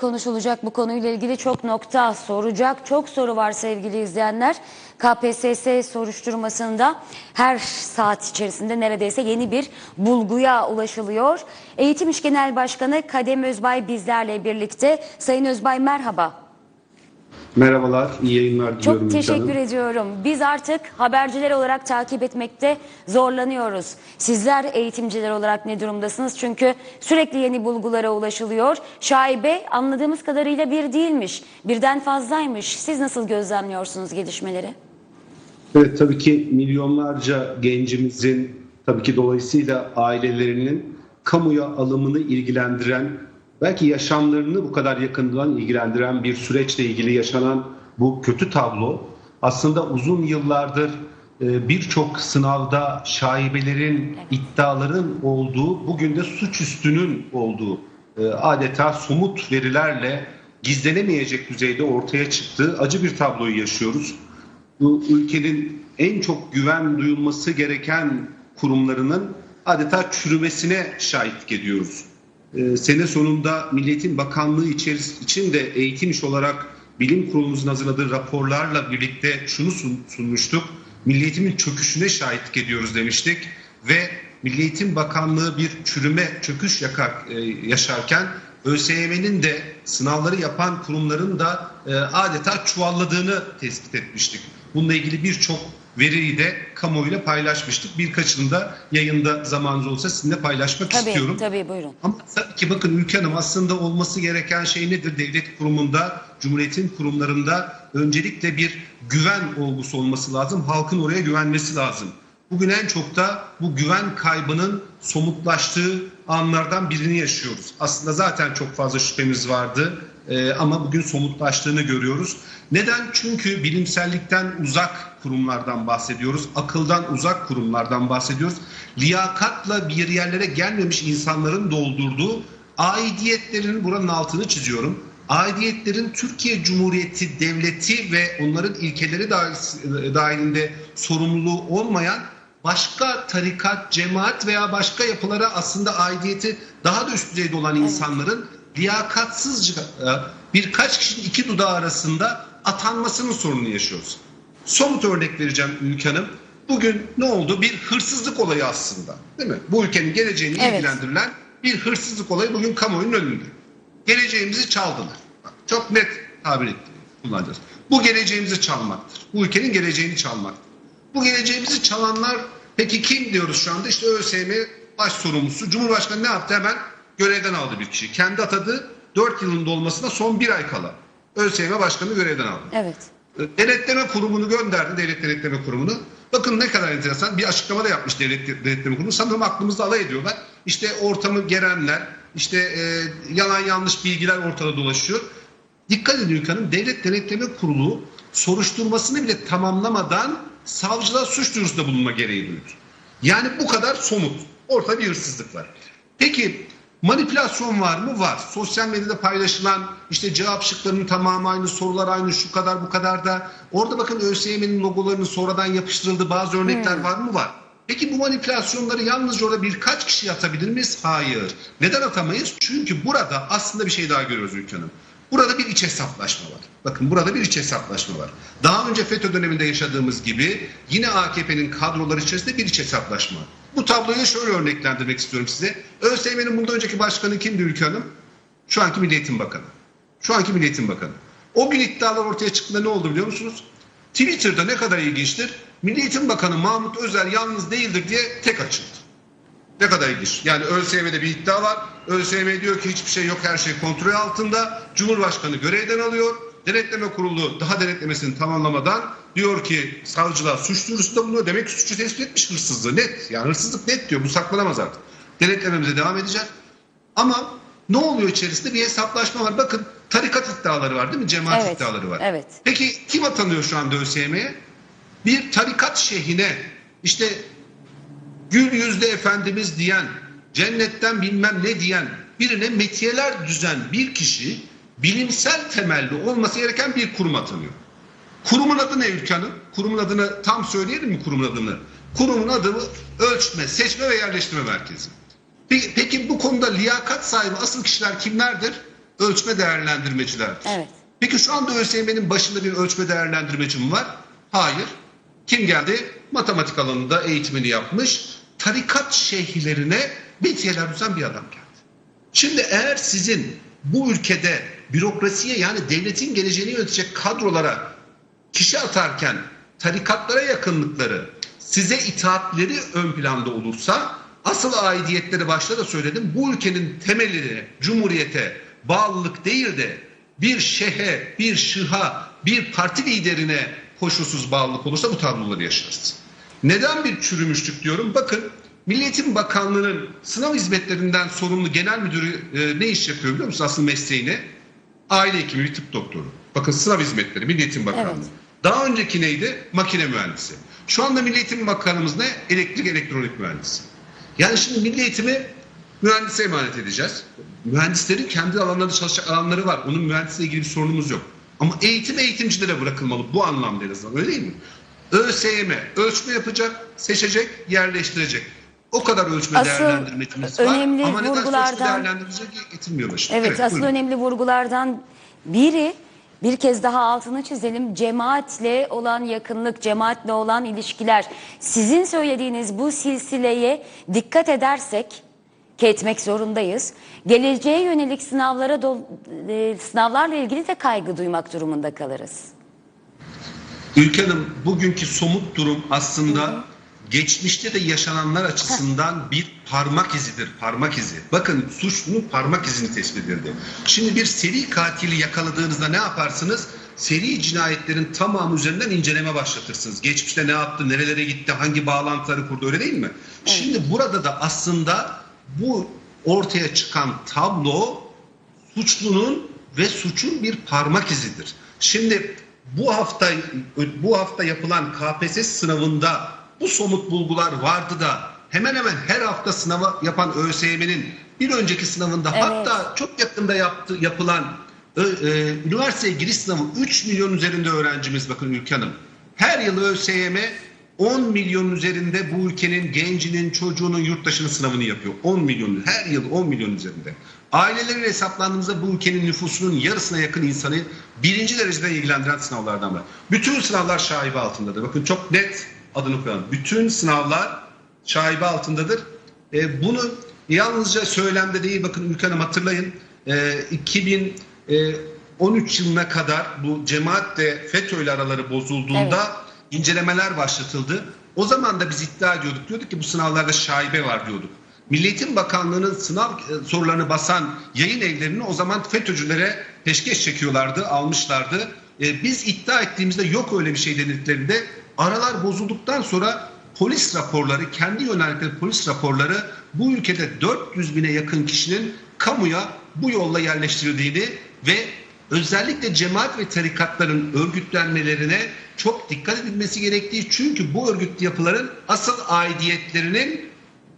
konuşulacak bu konuyla ilgili çok nokta soracak. Çok soru var sevgili izleyenler. KPSS soruşturmasında her saat içerisinde neredeyse yeni bir bulguya ulaşılıyor. Eğitim İş Genel Başkanı Kadem Özbay bizlerle birlikte. Sayın Özbay merhaba. Merhabalar, iyi yayınlar diliyorum. Çok teşekkür Hanım. ediyorum. Biz artık haberciler olarak takip etmekte zorlanıyoruz. Sizler eğitimciler olarak ne durumdasınız? Çünkü sürekli yeni bulgulara ulaşılıyor. Şaibe anladığımız kadarıyla bir değilmiş. Birden fazlaymış. Siz nasıl gözlemliyorsunuz gelişmeleri? Evet, tabii ki milyonlarca gencimizin, tabii ki dolayısıyla ailelerinin kamuya alımını ilgilendiren, belki yaşamlarını bu kadar yakından ilgilendiren bir süreçle ilgili yaşanan bu kötü tablo aslında uzun yıllardır e, birçok sınavda şaibelerin, iddiaların olduğu, bugün de suçüstünün olduğu e, adeta somut verilerle gizlenemeyecek düzeyde ortaya çıktığı acı bir tabloyu yaşıyoruz. Bu ülkenin en çok güven duyulması gereken kurumlarının adeta çürümesine şahitlik ediyoruz. Ee, sene sonunda Milliyetin Bakanlığı içeris- için de eğitim iş olarak bilim kurulumuzun hazırladığı raporlarla birlikte şunu sun- sunmuştuk. Milliyetimin çöküşüne şahitlik ediyoruz demiştik ve Milli Eğitim Bakanlığı bir çürüme, çöküş yakar, e, yaşarken ÖSYM'nin de sınavları yapan kurumların da e, adeta çuvalladığını tespit etmiştik. Bununla ilgili birçok veriyi de kamuoyuyla paylaşmıştık. Birkaçını da yayında zamanınız olsa sizinle paylaşmak Tabii, istiyorum. tabii buyurun. Ama tabii ki bakın Ülke Hanım aslında olması gereken şey nedir? Devlet kurumunda, Cumhuriyet'in kurumlarında öncelikle bir güven olgusu olması lazım. Halkın oraya güvenmesi lazım. Bugün en çok da bu güven kaybının somutlaştığı anlardan birini yaşıyoruz. Aslında zaten çok fazla şüphemiz vardı ama bugün somutlaştığını görüyoruz. Neden? Çünkü bilimsellikten uzak kurumlardan bahsediyoruz. Akıldan uzak kurumlardan bahsediyoruz. Liyakatla bir yerlere gelmemiş insanların doldurduğu aidiyetlerin buranın altını çiziyorum. Aidiyetlerin Türkiye Cumhuriyeti Devleti ve onların ilkeleri dahil- dahilinde sorumluluğu olmayan başka tarikat, cemaat veya başka yapılara aslında aidiyeti daha da üst düzeyde olan insanların liyakatsızca e, birkaç kişinin iki dudağı arasında atanmasının sorununu yaşıyoruz. Somut örnek vereceğim Ülke Hanım. Bugün ne oldu? Bir hırsızlık olayı aslında. Değil mi? Bu ülkenin geleceğini Evet. ilgilendirilen bir hırsızlık olayı bugün kamuoyunun önünde. Geleceğimizi çaldılar. Bak, çok net tabir etti, kullanacağız. Bu geleceğimizi çalmaktır. Bu ülkenin geleceğini çalmaktır. Bu geleceğimizi çalanlar peki kim diyoruz şu anda? İşte ÖSYM baş sorumlusu. Cumhurbaşkanı ne yaptı? Hemen görevden aldı bir kişi. Kendi atadığı 4 yılın dolmasına son bir ay kala. ÖSYM başkanı görevden aldı. Evet. Denetleme kurumunu gönderdi, devlet denetleme kurumunu. Bakın ne kadar enteresan bir açıklama da yapmış devlet denetleme kurumu. Sanırım aklımızda alay ediyorlar. İşte ortamı gerenler, işte e, yalan yanlış bilgiler ortada dolaşıyor. Dikkat edin Ülke Hanım, devlet denetleme kurulu soruşturmasını bile tamamlamadan savcılığa suç duyurusunda bulunma gereği duydu. Yani bu kadar somut. Ortada bir hırsızlık var. Peki manipülasyon var mı? Var. Sosyal medyada paylaşılan işte cevap şıklarının tamamı aynı, sorular aynı, şu kadar bu kadar da. Orada bakın ÖSYM'nin logolarının sonradan yapıştırıldığı bazı örnekler var mı? Var. Peki bu manipülasyonları yalnızca orada birkaç kişi atabilir miyiz? Hayır. Neden atamayız? Çünkü burada aslında bir şey daha görüyoruz Ülke Hanım. Burada bir iç hesaplaşma var. Bakın burada bir iç hesaplaşma var. Daha önce FETÖ döneminde yaşadığımız gibi yine AKP'nin kadroları içerisinde bir iç hesaplaşma. Bu tabloyu şöyle örneklendirmek istiyorum size. ÖSYM'nin bundan önceki başkanı kimdi Ülke Hanım? Şu anki Milli Eğitim Bakanı. Şu anki Milli Eğitim Bakanı. O gün iddialar ortaya çıktığında ne oldu biliyor musunuz? Twitter'da ne kadar ilginçtir. Milli Eğitim Bakanı Mahmut Özer yalnız değildir diye tek açıldı. Ne kadar ilginç. Yani ÖSYM'de bir iddia var. ÖSYM diyor ki hiçbir şey yok her şey kontrol altında. Cumhurbaşkanı görevden alıyor. Denetleme kurulu daha denetlemesini tamamlamadan diyor ki savcılığa suç duyurusunda bulunuyor. Demek ki suçu tespit etmiş hırsızlığı net. Yani hırsızlık net diyor bu saklanamaz artık. Denetlememize devam edeceğiz. Ama ne oluyor içerisinde bir hesaplaşma var. Bakın tarikat iddiaları var değil mi? Cemaat Evet, iddiaları var. evet. Peki kim atanıyor şu anda ÖSYM'ye? Bir tarikat şeyhine işte gül yüzlü efendimiz diyen, cennetten bilmem ne diyen birine metiyeler düzen bir kişi bilimsel temelli olması gereken bir kurum atanıyor. Kurumun adı ne Ülke Hanım? Kurumun adını tam söyleyelim mi kurumun adını? Kurumun adı Ölçme, Seçme ve Yerleştirme Merkezi. Peki, bu konuda liyakat sahibi asıl kişiler kimlerdir? ölçme değerlendirmecilerdir. Evet. Peki şu anda ÖSYM'nin başında bir ölçme değerlendirmeci mi var? Hayır. Kim geldi? Matematik alanında eğitimini yapmış. Tarikat şeyhlerine bitiyeler düzen bir adam geldi. Şimdi eğer sizin bu ülkede bürokrasiye yani devletin geleceğini yönetecek kadrolara kişi atarken tarikatlara yakınlıkları, size itaatleri ön planda olursa asıl aidiyetleri başta da söyledim. Bu ülkenin temelini cumhuriyete bağlılık değil de bir şehe, bir şıha, bir parti liderine koşulsuz bağlılık olursa bu tabloları yaşarız. Neden bir çürümüşlük diyorum? Bakın Milli Eğitim Bakanlığı'nın sınav hizmetlerinden sorumlu genel müdürü e, ne iş yapıyor biliyor musunuz asıl mesleğini? Aile hekimi, bir tıp doktoru. Bakın sınav hizmetleri Milli Eğitim Bakanlığı. Evet. Daha önceki neydi? Makine mühendisi. Şu anda Milli Eğitim Bakanımız ne? Elektrik elektronik mühendisi. Yani şimdi milli eğitimi mühendise emanet edeceğiz. Mühendislerin kendi alanlarında çalışacak alanları var. Onun mühendisle ilgili bir sorunumuz yok. Ama eğitim eğitimcilere bırakılmalı bu anlamda en azından öyle değil mi? ÖSYM ölçme yapacak, seçecek, yerleştirecek. O kadar ölçme Asıl değerlendirmecimiz var. önemli Ama neden vurgulardan- ölçme değerlendirmeci getirmiyor başına? Evet, asıl buyurun. önemli vurgulardan biri bir kez daha altını çizelim. Cemaatle olan yakınlık, cemaatle olan ilişkiler. Sizin söylediğiniz bu silsileye dikkat edersek ki etmek zorundayız. Geleceğe yönelik sınavlara dol- e, sınavlarla ilgili de kaygı duymak durumunda kalırız. Ülke Hanım bugünkü somut durum aslında geçmişte de yaşananlar açısından bir parmak izidir. Parmak izi. Bakın suçlunun parmak izini tespit edildi. Şimdi bir seri katili yakaladığınızda ne yaparsınız? Seri cinayetlerin tamamı üzerinden inceleme başlatırsınız. Geçmişte ne yaptı, nerelere gitti, hangi bağlantıları kurdu öyle değil mi? Şimdi burada da aslında bu ortaya çıkan tablo suçlunun ve suçun bir parmak izidir. Şimdi bu hafta bu hafta yapılan KPSS sınavında bu somut bulgular vardı da hemen hemen her hafta sınavı yapan ÖSYM'nin bir önceki sınavında Evet. hatta çok yakında yaptı, yapılan ö- e, üniversiteye giriş sınavı 3 milyon üzerinde öğrencimiz bakın Ülke Hanım. Her yıl ÖSYM 10 milyon üzerinde bu ülkenin gencinin, çocuğunun, yurttaşının sınavını yapıyor. 10 milyon, her yıl 10 milyon üzerinde. Ailelerin hesaplandığımızda bu ülkenin nüfusunun yarısına yakın insanı birinci derecede ilgilendiren sınavlardan var. Bütün sınavlar şaibe altındadır. Bakın çok net adını koyalım. Bütün sınavlar şaibe altındadır. E, bunu yalnızca söylemde değil bakın Ülke Hanım hatırlayın. E, 2013 yılına kadar bu cemaatle FETÖ ile araları bozulduğunda incelemeler başlatıldı. O zaman da biz iddia ediyorduk. Diyorduk ki bu sınavlarda şaibe var diyorduk. Milli Eğitim Bakanlığı'nın sınav e, sorularını basan yayın evlerini o zaman FETÖ'cülere peşkeş çekiyorlardı, almışlardı. E, biz iddia ettiğimizde yok öyle bir şey denildiklerinde aralar bozulduktan sonra polis raporları, kendi yönelikleri polis raporları bu ülkede 400 bine yakın kişinin kamuya bu yolla yerleştirildiğini ve özellikle cemaat ve tarikatların örgütlenmelerine çok dikkat edilmesi gerektiği çünkü bu örgütlü yapıların asıl aidiyetlerinin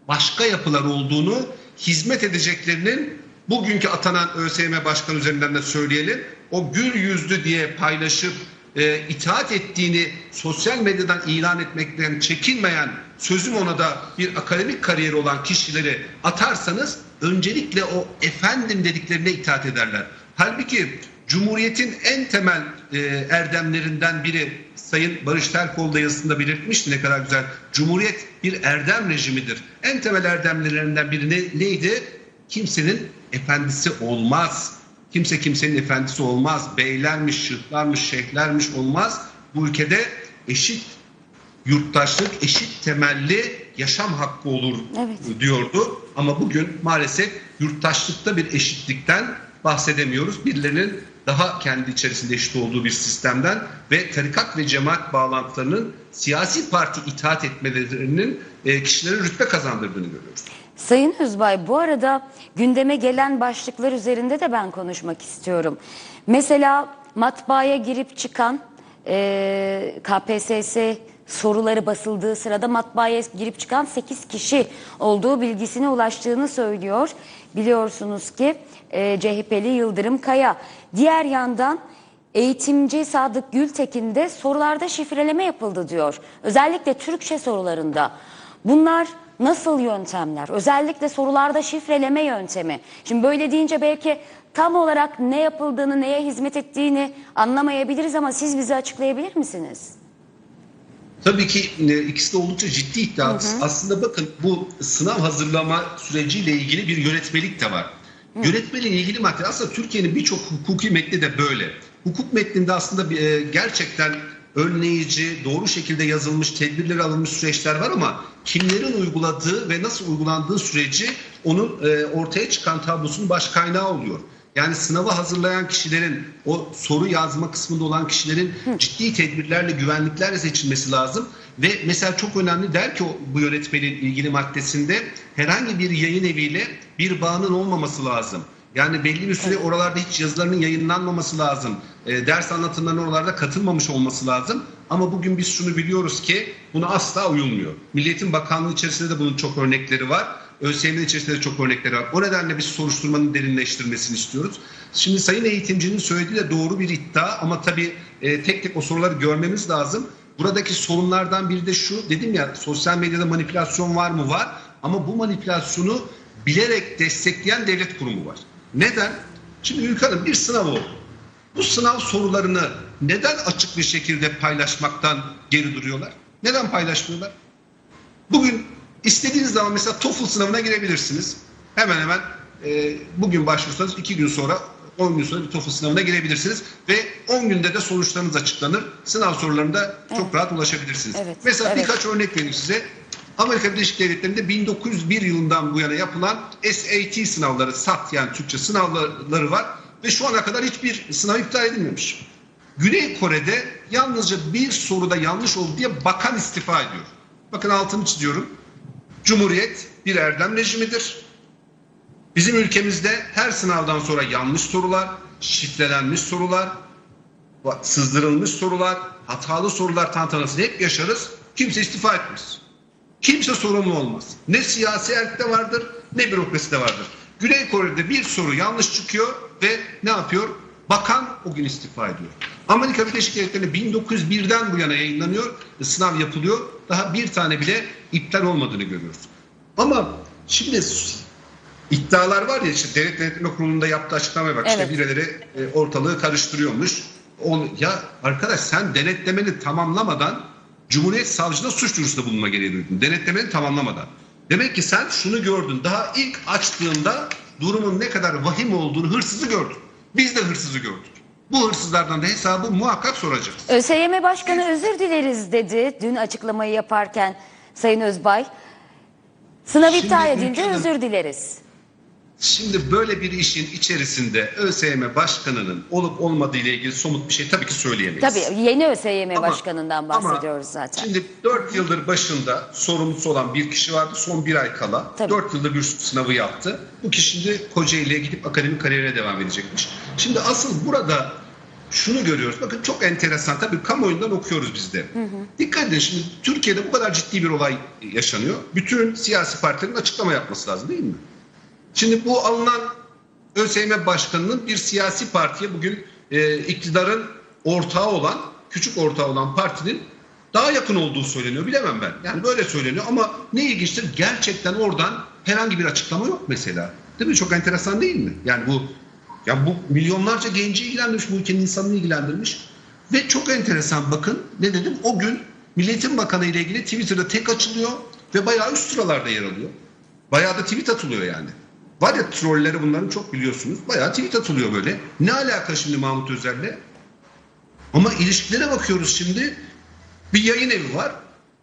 başka yapılar olduğunu, hizmet edeceklerinin bugünkü atanan ÖSYM Başkanı üzerinden de söyleyelim. O gül yüzlü diye paylaşıp e, itaat ettiğini sosyal medyadan ilan etmekten çekinmeyen sözüm ona da bir akademik kariyeri olan kişileri atarsanız öncelikle o efendim dediklerine itaat ederler. Halbuki Cumhuriyetin en temel e, erdemlerinden biri Sayın Barış Terkoğlu da yazısında belirtmişti ne kadar güzel. Cumhuriyet bir erdem rejimidir. En temel erdemlerinden biri ne, neydi? Kimsenin efendisi olmaz. Kimse kimsenin efendisi olmaz. Beylermiş, şıhlarmış, şeyhlermiş olmaz. Bu ülkede eşit yurttaşlık, eşit temelli yaşam hakkı olur Evet. diyordu. Ama bugün maalesef yurttaşlıkta bir eşitlikten bahsedemiyoruz. Birilerinin daha kendi içerisinde eşit olduğu bir sistemden ve tarikat ve cemaat bağlantılarının siyasi parti itaat etmelerinin e, kişilere rütbe kazandırdığını görüyoruz. Sayın Özbay bu arada gündeme gelen başlıklar üzerinde de ben konuşmak istiyorum. Mesela matbaaya girip çıkan e, KPSS soruları basıldığı sırada matbaaya girip çıkan 8 kişi olduğu bilgisine ulaştığını söylüyor. Biliyorsunuz ki e, CHP'li Yıldırım Kaya. Diğer yandan Eğitimci Sadık Gültekin de sorularda şifreleme yapıldı diyor. Özellikle Türkçe sorularında. Bunlar nasıl yöntemler? Özellikle sorularda şifreleme yöntemi. Şimdi böyle deyince belki tam olarak ne yapıldığını, neye hizmet ettiğini anlamayabiliriz ama siz bize açıklayabilir misiniz? Tabii ki e, ikisi de oldukça ciddi iddia. Aslında bakın bu sınav hazırlama süreciyle ilgili bir yönetmelik de var. Yönetmeliğin ilgili madde aslında Türkiye'nin birçok hukuki metni de böyle. Hukuk metninde aslında e, gerçekten önleyici, doğru şekilde yazılmış, tedbirleri alınmış süreçler var ama kimlerin uyguladığı ve nasıl uygulandığı süreci onun e, ortaya çıkan tablosunun baş kaynağı oluyor. Yani sınava hazırlayan kişilerin, o soru yazma kısmında olan kişilerin ciddi tedbirlerle, güvenliklerle seçilmesi lazım. Ve mesela çok önemli der ki bu yönetmenin ilgili maddesinde herhangi bir yayın eviyle bir bağının olmaması lazım. Yani belli bir süre oralarda hiç yazılarının yayınlanmaması lazım. E, ders anlatımlarının oralarda katılmamış olması lazım. Ama bugün biz şunu biliyoruz ki buna asla uyulmuyor. Milliyetin Bakanlığı içerisinde de bunun çok örnekleri var. ÖSYM'nin içerisinde de çok örnekleri var. O nedenle biz soruşturmanın derinleştirmesini istiyoruz. Şimdi sayın eğitimcinin söylediği de doğru bir iddia ama tabii e, tek tek o soruları görmemiz lazım. Buradaki sorunlardan biri de şu, dedim ya sosyal medyada manipülasyon var mı? Var ama bu manipülasyonu bilerek destekleyen devlet kurumu var. Neden? Şimdi Ülke Hanım bir sınav oldu. Bu sınav sorularını neden açık bir şekilde paylaşmaktan geri duruyorlar? Neden paylaşmıyorlar? Bugün istediğiniz zaman mesela TOEFL sınavına girebilirsiniz. Hemen hemen e, bugün başvursanız iki gün sonra 10 gün sonra bir TOEFL sınavına girebilirsiniz ve 10 günde de sonuçlarınız açıklanır. Sınav sorularında çok rahat ulaşabilirsiniz. Evet, Mesela evet. birkaç örnek vereyim size. Amerika Birleşik Devletleri'nde 1901 yılından bu yana yapılan SAT sınavları, SAT yani Türkçe sınavları var ve şu ana kadar hiçbir sınav iptal edilmemiş. Güney Kore'de yalnızca bir soruda yanlış oldu diye bakan istifa ediyor. Bakın altını çiziyorum. Cumhuriyet bir erdem rejimidir. Bizim ülkemizde her sınavdan sonra yanlış sorular, şifrelenmiş sorular, sızdırılmış sorular, hatalı sorular tantanasını hep yaşarız. Kimse istifa etmez. Kimse sorumlu olmaz. Ne siyasi erkte vardır ne bürokrasi de vardır. Güney Kore'de bir soru yanlış çıkıyor ve ne yapıyor? Bakan o gün istifa ediyor. Amerika Birleşik Devletleri'nde 1901'den bu yana yayınlanıyor, sınav yapılıyor. Daha bir tane bile iptal olmadığını görüyoruz. Ama şimdi iddialar var ya işte devlet denetleme kurulunda yaptığı açıklamaya bak Evet. işte birileri e, ortalığı karıştırıyormuş. Ya arkadaş sen denetlemeni tamamlamadan Cumhuriyet Savcılığına suç duyurusunda bulunma gereği duydun. Denetlemeni tamamlamadan. Demek ki sen şunu gördün. Daha ilk açtığında durumun ne kadar vahim olduğunu hırsızı gördün. Biz de hırsızı gördük. Bu hırsızlardan da hesabı muhakkak soracağız. ÖSYM Başkanı özür dileriz dedi dün açıklamayı yaparken Sayın Özbay. Sınav Şimdi iptal Hanım- özür dileriz. Şimdi böyle bir işin içerisinde ÖSYM Başkanı'nın olup olmadığı ile ilgili somut bir şey tabii ki söyleyemeyiz. Tabii yeni ÖSYM Ama- Başkanı'ndan bahsediyoruz ama zaten. Şimdi 4 yıldır başında sorumlusu olan bir kişi vardı. Son bir ay kala Tabii. 4 yıldır bir sınavı yaptı. Bu kişi şimdi Kocaeli'ye gidip akademik kariyerine devam edecekmiş. Şimdi asıl burada şunu görüyoruz. Bakın çok enteresan. Tabii kamuoyundan okuyoruz biz de. Dikkat edin şimdi Türkiye'de bu kadar ciddi bir olay yaşanıyor. Bütün siyasi partilerin açıklama yapması lazım değil mi? Şimdi bu alınan ÖSYM Başkanı'nın bir siyasi partiye bugün e, iktidarın ortağı olan, küçük ortağı olan partinin daha yakın olduğu söyleniyor. Bilemem ben. Yani böyle söyleniyor ama ne ilginçtir gerçekten oradan herhangi bir açıklama yok mesela. Değil mi? Çok enteresan değil mi? Yani bu ya bu milyonlarca genci ilgilendirmiş, bu ülkenin insanını ilgilendirmiş. Ve çok enteresan bakın ne dedim o gün Milletin Bakanı ile ilgili Twitter'da tek açılıyor ve bayağı üst sıralarda yer alıyor. Bayağı da tweet atılıyor yani. Var ya trolleri bunların çok biliyorsunuz. Bayağı tweet atılıyor böyle. Ne alaka şimdi Mahmut Özer'le? Ama ilişkilere bakıyoruz şimdi. Bir yayın evi var.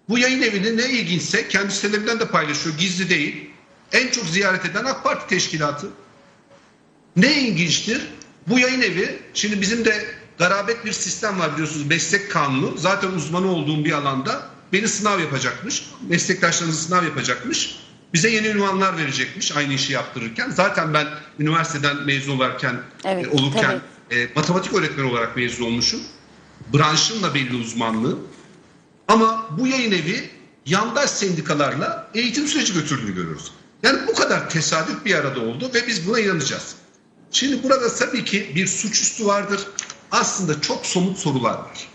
Bu yayın evini ne ilginçse kendi sitelerinden de paylaşıyor. Gizli değil. En çok ziyaret eden AK Parti teşkilatı. Ne ilginçtir? Bu yayın evi, şimdi bizim de garabet bir sistem var biliyorsunuz meslek kanunu. Zaten uzmanı olduğum bir alanda beni sınav yapacakmış. Meslektaşlarımızı sınav yapacakmış. Bize yeni ünvanlar verecekmiş aynı işi yaptırırken. Zaten ben üniversiteden mezun olarken, Evet, e, olurken e, matematik öğretmeni olarak mezun olmuşum. Branşın da belli uzmanlığı. Ama bu yayın evi yandaş sendikalarla eğitim süreci götürdüğünü görüyoruz. Yani bu kadar tesadüf bir arada oldu ve biz buna inanacağız. Şimdi burada tabii ki bir suçüstü vardır. Aslında çok somut sorular var.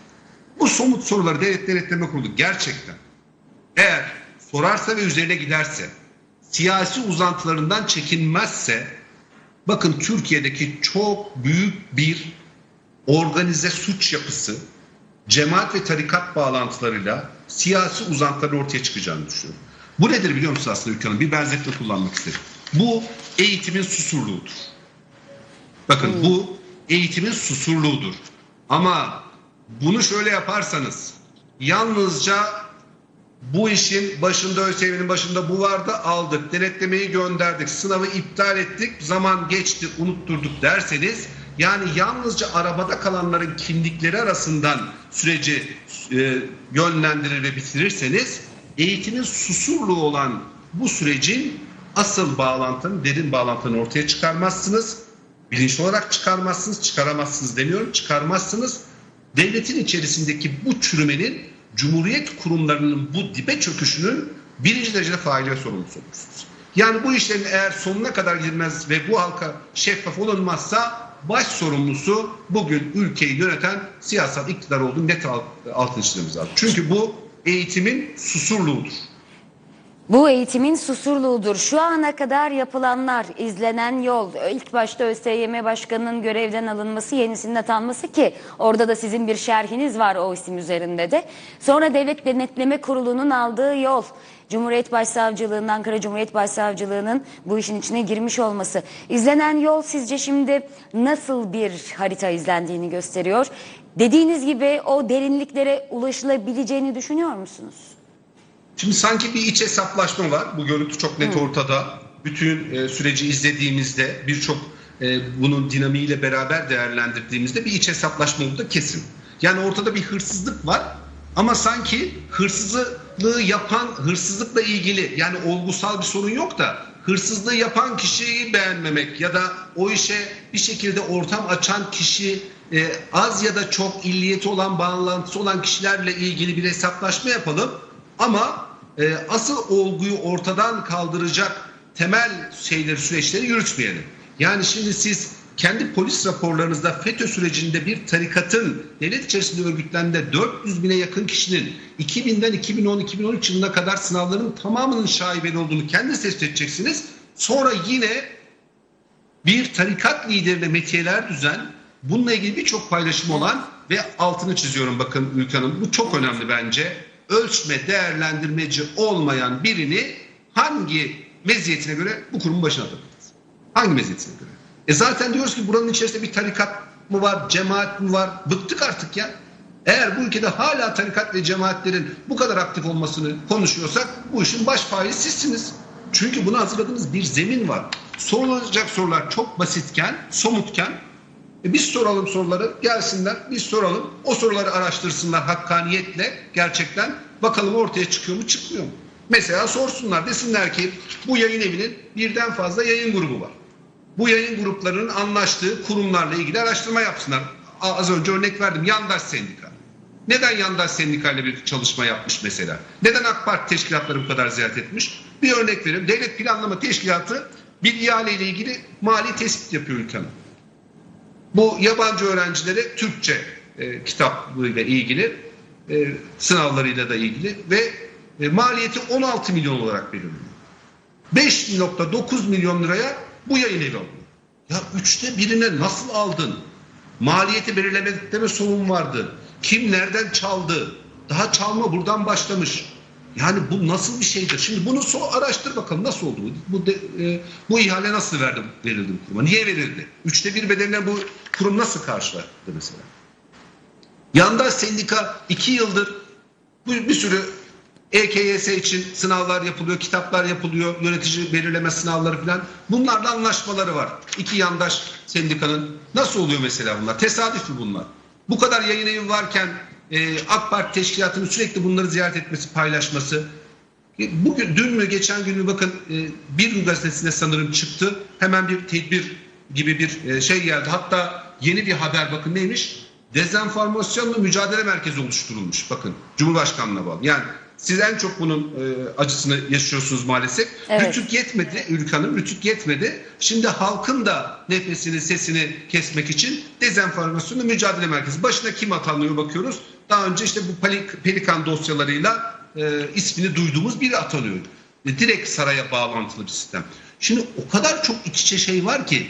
Bu somut soruları devlet denetleme kurulu gerçekten eğer sorarsa ve üzerine giderse, siyasi uzantılarından çekinmezse, bakın Türkiye'deki çok büyük bir organize suç yapısı, cemaat ve tarikat bağlantılarıyla siyasi uzantıların ortaya çıkacağını düşünüyorum. Bu nedir biliyor musunuz aslında Ülke Hanım? Bir benzetme kullanmak isterim. Bu eğitimin susurluğudur. Bakın bu eğitimin susurluğudur. Ama bunu şöyle yaparsanız yalnızca bu işin başında ÖSYM'nin başında bu vardı aldık, denetlemeyi gönderdik, sınavı iptal ettik, zaman geçti, unutturduk derseniz yani yalnızca arabada kalanların kimlikleri arasından süreci e, yönlendirir ve bitirirseniz eğitimin susurluğu olan bu sürecin asıl bağlantının, derin bağlantını ortaya çıkarmazsınız. Bilinçli olarak çıkarmazsınız, çıkaramazsınız demiyorum, çıkarmazsınız. Devletin içerisindeki bu çürümenin Cumhuriyet kurumlarının bu dibe çöküşünün birinci derecede failiyet sorumlusu. Yani bu işlerin eğer sonuna kadar gidilmez ve bu halka şeffaf olunmazsa baş sorumlusu bugün ülkeyi yöneten siyasal iktidar olduğunu net alt- altını çizmemiz lazım. Çünkü bu eğitimin susurluğudur. Bu eğitimin susurluğudur. Şu ana kadar yapılanlar, izlenen yol, ilk başta ÖSYM Başkanı'nın görevden alınması, yenisinin atanması ki orada da sizin bir şerhiniz var o isim üzerinde de. Sonra Devlet Denetleme Kurulu'nun aldığı yol, Cumhuriyet Başsavcılığı'nın, Ankara Cumhuriyet Başsavcılığı'nın bu işin içine girmiş olması. İzlenen yol sizce şimdi nasıl bir harita izlendiğini gösteriyor? Dediğiniz gibi o derinliklere ulaşılabileceğini düşünüyor musunuz? Şimdi sanki bir iç hesaplaşma var. Bu görüntü çok net ortada. Bütün e, süreci izlediğimizde birçok e, bunun dinamiğiyle beraber değerlendirdiğimizde bir iç hesaplaşma olduğu da kesin. Yani ortada bir hırsızlık var ama sanki hırsızlığı yapan hırsızlıkla ilgili yani olgusal bir sorun yok da hırsızlığı yapan kişiyi beğenmemek ya da o işe bir şekilde ortam açan kişi e, az ya da çok illiyeti olan bağlantısı olan kişilerle ilgili bir hesaplaşma yapalım. Ama e, asıl olguyu ortadan kaldıracak temel şeyleri, süreçleri yürütmeyelim. Yani şimdi siz kendi polis raporlarınızda FETÖ sürecinde bir tarikatın devlet içerisinde örgütlendiğinde 400 bine yakın kişinin 2000'den 2010-2013 yılına kadar sınavların tamamının şaibeli olduğunu kendi tespit edeceksiniz. Sonra yine bir tarikat liderine metiyeler düzen bununla ilgili birçok paylaşım olan ve altını çiziyorum bakın Ülke Hanım bu çok önemli bence. Ölçme değerlendirmeci olmayan birini hangi meziyetine göre bu kurumun başına atabiliriz? Hangi meziyetine göre? E zaten diyoruz ki buranın içerisinde bir tarikat mı var, cemaat mi var? Bıktık artık ya. Eğer bu ülkede hala tarikat ve cemaatlerin bu kadar aktif olmasını konuşuyorsak bu işin baş faili sizsiniz. Çünkü buna hazırladığınız bir zemin var. Sorulacak sorular çok basitken, somutken e biz soralım soruları, gelsinler, biz soralım. O soruları araştırsınlar hakkaniyetle gerçekten. Bakalım ortaya çıkıyor mu, çıkmıyor mu? Mesela sorsunlar, desinler ki bu yayın evinin birden fazla yayın grubu var. Bu yayın gruplarının anlaştığı kurumlarla ilgili araştırma yapsınlar. Az önce örnek verdim, yandaş sendika. Neden yandaş sendikayla bir çalışma yapmış mesela? Neden AK Parti teşkilatları bu kadar ziyaret etmiş? Bir örnek vereyim. Devlet Planlama Teşkilatı bir ihale ile ilgili mali tespit yapıyor ülkenin. Bu yabancı öğrencilere Türkçe e, kitaplığıyla ilgili, e, sınavlarıyla da ilgili ve e, maliyeti 16 milyon olarak belirleniyor. 5.9 milyon liraya bu yayın evi alıyor. Ya üçte birine nasıl aldın? Maliyeti belirlemekte mi sorun vardı? Kim nereden çaldı? Daha çalma buradan başlamış. Yani bu nasıl bir şeydir? Şimdi bunu so araştır bakalım nasıl oldu bu? De- e, bu ihale nasıl verdi, verildi bu kuruma? Niye verildi? Üçte bir bedeline bu kurum nasıl karşıladı mesela? Yandaş sendika iki yıldır bu bir sürü EKYS için sınavlar yapılıyor, kitaplar yapılıyor, yönetici belirleme sınavları falan. Bunlarla anlaşmaları var. İki yandaş sendikanın. Nasıl oluyor mesela bunlar? Tesadüf mü bunlar? Bu kadar yayın evi varken e, AK Parti teşkilatının sürekli bunları ziyaret etmesi, paylaşması. E, Bugün, dün mü, geçen gün mü bakın e, bir gün gazetesinde sanırım çıktı. Hemen bir tedbir gibi bir e, şey geldi. Hatta yeni bir haber bakın neymiş? Dezenformasyonla mücadele merkezi oluşturulmuş. Bakın Cumhurbaşkanlığına bağlı. Yani siz en çok bunun e, acısını yaşıyorsunuz maalesef. Evet. Rütük yetmedi Ülke Hanım, rütük yetmedi. Şimdi halkın da nefesini, sesini kesmek için dezenformasyonla mücadele merkezi. Başına kim atanıyor bakıyoruz. Daha önce işte bu Pelik- Pelikan dosyalarıyla e, ismini duyduğumuz biri atanıyor. E, direkt saraya bağlantılı bir sistem. Şimdi o kadar çok iç içe şey var ki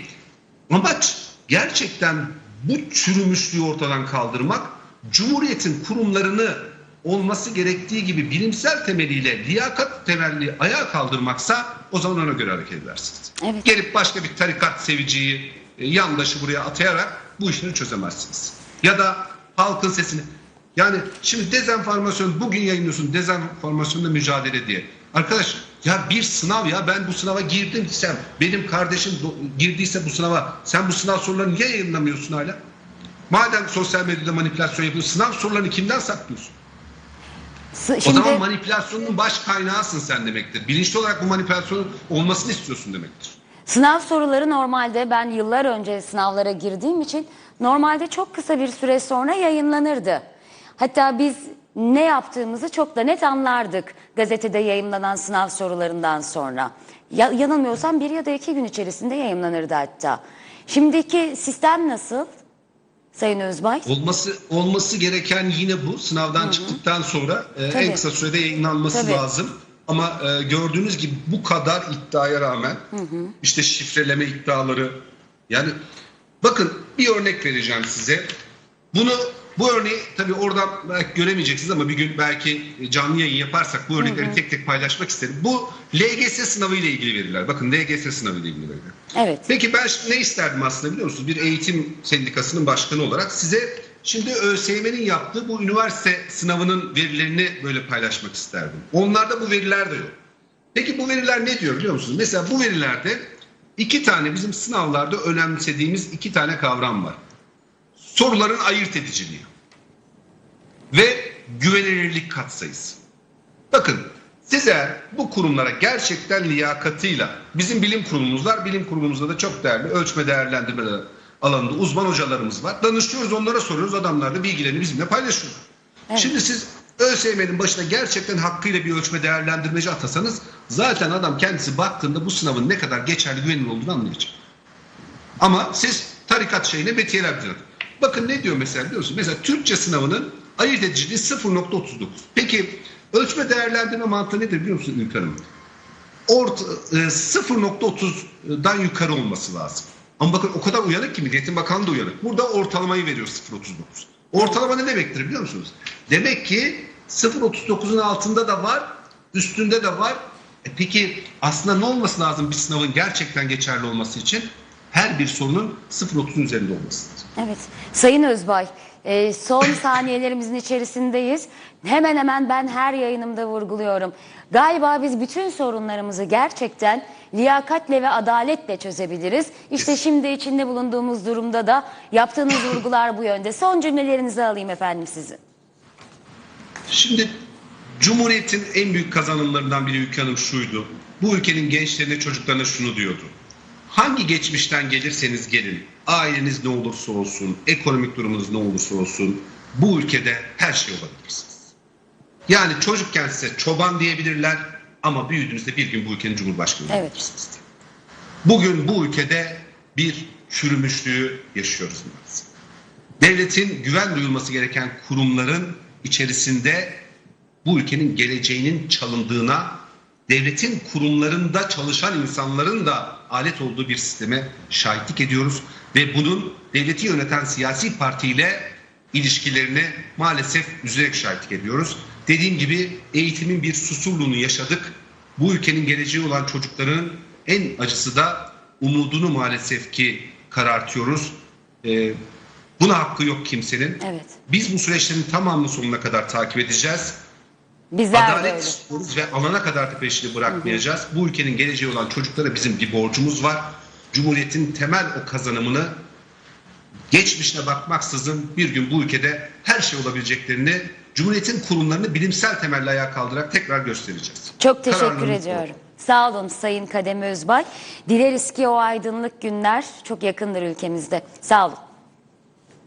amaç gerçekten bu çürümüşlüğü ortadan kaldırmak, Cumhuriyet'in kurumlarını olması gerektiği gibi bilimsel temeliyle liyakat temelli ayağa kaldırmaksa o zaman ona göre hareket edersiniz. Evet. Gelip başka bir tarikat seviciyi, e, yandaşı buraya atayarak bu işini çözemezsiniz. Ya da halkın sesini. Yani şimdi dezenformasyon bugün yayınlıyorsun dezenformasyonla mücadele diye. Arkadaş ya bir sınav ya ben bu sınava girdim sen benim kardeşim girdiyse bu sınava sen bu sınav sorularını niye yayınlamıyorsun hala? Madem sosyal medyada manipülasyon yapıyorsun sınav sorularını kimden saklıyorsun? S- O Şimdi zaman manipülasyonun baş kaynağısın sen demektir. Bilinçli olarak bu manipülasyonun olmasını istiyorsun demektir. sınav soruları normalde ben yıllar önce sınavlara girdiğim için normalde çok kısa bir süre sonra yayınlanırdı. Hatta biz ne yaptığımızı çok da net anlardık gazetede yayınlanan sınav sorularından sonra. Ya, yanılmıyorsam bir ya da iki gün içerisinde yayınlanırdı hatta. Şimdiki sistem nasıl Sayın Özbay? Olması olması gereken yine bu. Sınavdan çıktıktan sonra e, Tabii. en kısa sürede yayınlanması Tabii. lazım. Ama e, gördüğünüz gibi bu kadar iddiaya rağmen işte şifreleme iddiaları yani bakın bir örnek vereceğim size. Bunu bu örneği tabii oradan belki göremeyeceksiniz ama bir gün belki canlı yayın yaparsak bu örnekleri tek tek paylaşmak isterim. Bu LGS sınavı ile ilgili veriler. Bakın LGS sınavı ile ilgili veriler. Evet. Peki ben şimdi ne isterdim aslında biliyor musunuz? Bir eğitim sendikasının başkanı olarak size şimdi ÖSYM'nin yaptığı bu üniversite sınavının verilerini böyle paylaşmak isterdim. Onlarda bu veriler de yok. Peki bu veriler ne diyor biliyor musunuz? Mesela bu verilerde iki tane bizim sınavlarda önemsediğimiz iki tane kavram var. Soruların ayırt ediciliği ve güvenilirlik katsayısı. Bakın siz eğer bu kurumlara gerçekten liyakatıyla bizim bilim kurumumuz var. Bilim kurumumuzda da çok değerli ölçme değerlendirme alanında uzman hocalarımız var. Danışıyoruz onlara soruyoruz adamlar da bilgilerini bizimle paylaşıyorlar. Evet. Şimdi siz ÖSYM'nin başına gerçekten hakkıyla bir ölçme değerlendirmeci atasanız zaten adam kendisi baktığında bu sınavın ne kadar geçerli güvenilir olduğunu anlayacak. Ama siz tarikat şeyine metiyeler düzenledin. Bakın ne diyor mesela biliyor musun? Mesela Türkçe sınavının ayırt ediciliği 0.39. Peki ölçme değerlendirme mantığı nedir biliyor musun Ülker Hanım? Orta, e, 0.30'dan yukarı olması lazım. Ama bakın o kadar uyanık ki Milliyetin Bakanı da uyanık. Burada ortalamayı veriyor 0.39. Ortalama ne demektir biliyor musunuz? Demek ki 0.39'un altında da var, üstünde de var. E peki aslında ne olması lazım bir sınavın gerçekten geçerli olması için? Her bir sorunun 0.30'un üzerinde olması lazım. Evet. Sayın Özbay, e, son saniyelerimizin içerisindeyiz. Hemen hemen ben her yayınımda vurguluyorum. Galiba biz bütün sorunlarımızı gerçekten liyakatle ve adaletle çözebiliriz. İşte şimdi içinde bulunduğumuz durumda da yaptığınız vurgular bu yönde. Son cümlelerinizi alayım efendim sizin. Şimdi Cumhuriyet'in en büyük kazanımlarından biri Ülke Hanım şuydu. Bu ülkenin gençlerine, çocuklarına şunu diyordu. Hangi geçmişten gelirseniz gelin, aileniz ne olursa olsun, ekonomik durumunuz ne olursa olsun, bu ülkede her şey olabilirsiniz. Yani çocukken size çoban diyebilirler ama büyüdüğünüzde bir gün bu ülkenin cumhurbaşkanı Evet. olabilirsiniz. Bugün bu ülkede bir çürümüşlüğü yaşıyoruz maalesef. Devletin güven duyulması gereken kurumların içerisinde bu ülkenin geleceğinin çalındığına, devletin kurumlarında çalışan insanların da alet olduğu bir sisteme şahitlik ediyoruz ve bunun devleti yöneten siyasi partiyle ilişkilerini maalesef üzerek şahitlik ediyoruz. Dediğim gibi eğitimin bir susurluğunu yaşadık. Bu ülkenin geleceği olan çocukların en acısı da umudunu maalesef ki karartıyoruz. Ee, buna hakkı yok kimsenin. Evet. Biz bu süreçlerin tamamını sonuna kadar takip edeceğiz. Bizler. Adalet istiyoruz ve alana kadar da peşini bırakmayacağız. Bu ülkenin geleceği olan çocuklara bizim bir borcumuz var. Cumhuriyetin temel o kazanımını geçmişine bakmaksızın bir gün bu ülkede her şey olabileceklerini Cumhuriyetin kurumlarını bilimsel temelli ayağa kaldırarak tekrar göstereceğiz. Çok teşekkür ediyorum. Sağ olun Sayın Kadem Özbay. Dileriz ki o aydınlık günler çok yakındır ülkemizde. Sağ olun.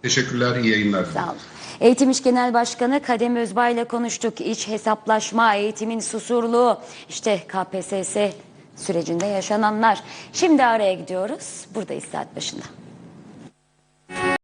Teşekkürler, iyi yayınlar. Sağ olun. Eğitim İş Genel Başkanı Kadem Özbay ile konuştuk. İç hesaplaşma, eğitimin susurluğu, işte KPSS sürecinde yaşananlar. Şimdi araya gidiyoruz. Buradayız saat başında.